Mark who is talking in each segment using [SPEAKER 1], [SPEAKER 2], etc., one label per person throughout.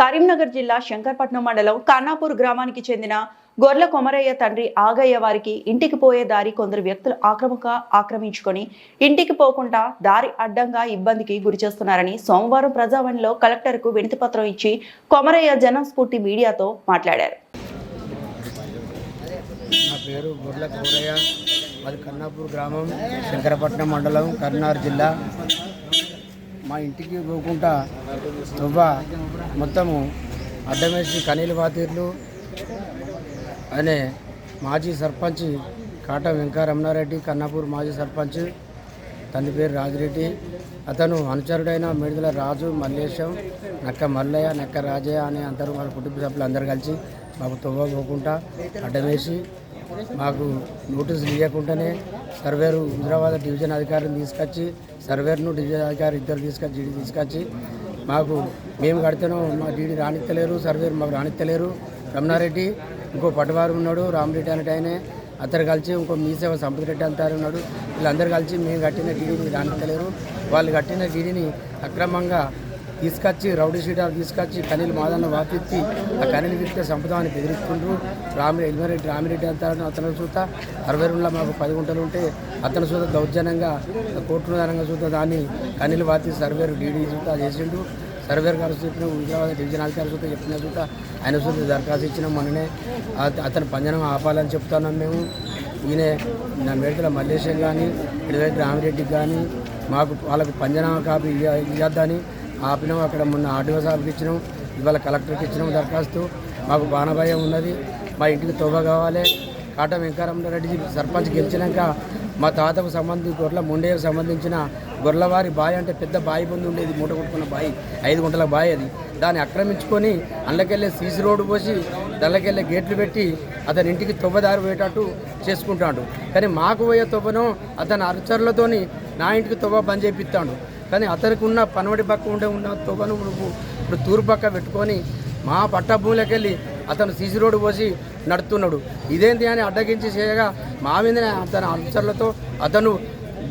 [SPEAKER 1] కరీంనగర్ జిల్లా శంకర్పట్నం మండలం కన్నాపూర్ గ్రామానికి చెందిన గొర్ల కొమరయ్య తండ్రి ఆగయ్య వారికి ఇంటికి పోయే దారి కొందరు వ్యక్తులు ఆక్రమక ఆక్రమించుకొని ఇంటికి పోకుండా దారి అడ్డంగా ఇబ్బందికి గురిచేస్తున్నారని సోమవారం ప్రజావాణిలో కలెక్టర్కు వినతిపత్రం ఇచ్చి కొమరయ్య జనస్ఫూర్తి మీడియాతో మాట్లాడారు.
[SPEAKER 2] నా పేరు మాది కన్నాపూర్ గ్రామం శంకరపట్నం మండలం కర్నార్ జిల్లా. మా ఇంటికి పోకుండా దువ్వ మొత్తము అడ్డమేసి కనీలు వాతీర్లు అనే మాజీ సర్పంచ్ కాట వెంకరమణారెడ్డి కన్నాపూర్ మాజీ సర్పంచ్ తండ్రి పేరు రాజిరెడ్డి అతను అనుచరుడైన మిడిదల రాజు మల్లేశం నక్క మల్లయ్య నక్క రాజయ్య అనే అందరూ వాళ్ళ కుటుంబ సభ్యులు అందరు కలిసి మాకు తువ్వ పోకుండా అడ్డమేసి మాకు నోటీసులు ఇవ్వకుండానే సర్వేరు హుజరాబాద్ డివిజన్ అధికారిని తీసుకొచ్చి సర్వేర్ను డివిజన్ అధికారి ఇద్దరు తీసుకొచ్చి డీడీ తీసుకొచ్చి మాకు మేము కడితేనో మా డీడీ రానిత్తలేరు సర్వేరు మాకు రాణిత్తలేరు. రమణారెడ్డి ఇంకో పట్టువారు ఉన్నాడు రామరెడ్డి అనేటి ఆయనే. అతను కలిసి ఇంకో మీసేవ సంపత్ రెడ్డి అంటారు ఉన్నాడు. వీళ్ళందరూ కలిసి మేము కట్టిన డీడీని రానిత్తలేరు వాళ్ళు కట్టిన డీడీని అక్రమంగా తీసుకొచ్చి రౌడీ షీటాలు తీసుకొచ్చి కనీలు మాదన్న వాపిచ్చి ఆ కనీలు విత్తే సంపదాన్ని బెదిరిస్తుండ్రు. రామి ఎల్మిరెడ్డి రామిరెడ్డి అంటారు అతను చూత అరవై రెండులో మాకు పది గుంటలు ఉంటే అతను చూత దౌర్జన్యంగా కోర్టు విధానంగా చూత దాన్ని కనీలు వాతి సర్వేరు డీడీ చూత చేసిండు. సర్వేర్ గారు చెప్పిన హైదరాబాద్ డివిజన్ అధికారి చూత చెప్పిన చూత ఆయన చూత దరఖాస్తు ఇచ్చినాం మొన్ననే. అతను పంజనం ఆపాలని చెప్తున్నాం మేము. ఈయన నా మేడతల మల్లేశ్వర్ కానీ ఇటువైపు రామిరెడ్డికి కానీ మాకు వాళ్ళకు పంజనామా కాపీ ఇవ్వద్దని ఆపినాం అక్కడ మొన్న ఆర్డీఓ సార్కి ఇచ్చినాం ఇవాళ కలెక్టర్కి ఇచ్చినాం దరఖాస్తు. మాకు బాణభయం ఉన్నది మా ఇంటికి తోబ కావాలి. కాట రెడ్డి సర్పంచ్ గెలిచినాక మా తాతకు సంబంధించి గొర్రెల ముండేకు సంబంధించిన గొర్రెలవారి బావి అంటే పెద్ద బావి పొంది ఉండేది మూట కొట్టుకున్న బావి ఐదు గుంటల బావి అది. దాన్ని ఆక్రమించుకొని అందులోకెళ్ళే సీసీ రోడ్డు పోసి దానిలోకెళ్ళే గేట్లు పెట్టి అతని ఇంటికి తొవ్వదారి పోయేటట్టు చేసుకుంటాడు. కానీ మాకు పోయే తొవ్వను అతని అనుచరులతోని నా ఇంటికి తొవ్వ బంద్ చేపిస్తాడు. కానీ అతనికి ఉన్న పనవడి పక్క ఉండే ఉన్న తొవ్వను నువ్వు ఇప్పుడు తూర్పు పక్క పెట్టుకొని మా పట్టభూమిలోకి వెళ్ళి అతను సీసీ రోడ్డు పోసి నడుతున్నాడు ఇదేంటి అని అడ్డగించి చేయగా మా మీదనే అతని అనుచరులతో అతను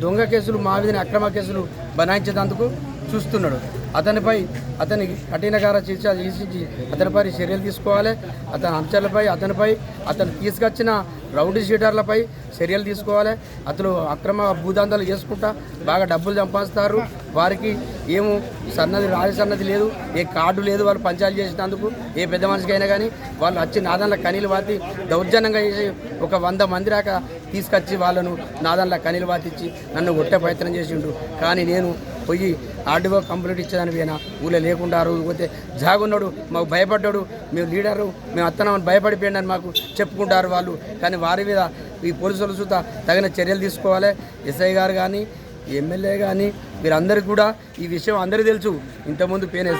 [SPEAKER 2] దొంగ కేసులు మా మీదనే అక్రమ కేసులు బనాయించేందుకు చూస్తున్నాడు. అతనిపై అతని కఠినకార శిక్ష చేసి అతనిపై చర్యలు తీసుకోవాలి. అతని అంశాలపై అతనిపై అతను తీసుకొచ్చిన రౌడీ షీటర్లపై చర్యలు తీసుకోవాలి. అతను అక్రమ భూదందాలు చేసుకుంటా బాగా డబ్బులు సంపాదిస్తారు. వారికి ఏమో సన్నది రాజ సన్నది లేదు ఏ కార్డు లేదు వాళ్ళు పంచాయతీ చేసినందుకు ఏ పెద్ద మనిషికైనా కానీ వాళ్ళు వచ్చి నాదన్ల కనీలు వాతి దౌర్జన్యంగా చేసి ఒక వంద మంది రాక తీసుకొచ్చి వాళ్ళను నాదన్ల కనీలు వాతిచ్చి నన్ను కొట్టే ప్రయత్నం చేసిండు కానీ నేను పోయి ఆర్డీఓ కంప్లీట్ ఇచ్చేదాని పోయినా ఊళ్ళో లేకుండా ఆ రోజు పోతే జాగున్నాడు మాకు భయపడ్డాడు మేము లీడరు మేము అత్తనామని భయపడిపోయిందని మాకు చెప్పుకుంటారు వాళ్ళు. కానీ వారి మీద ఈ పోలీసులు చూత తగిన చర్యలు తీసుకోవాలి. ఎస్ఐ గారు కానీ ఎమ్మెల్యే కానీ వీరందరికీ కూడా ఈ విషయం అందరికీ తెలుసు. ఇంతకుముందు పేరు ఎస్ఐ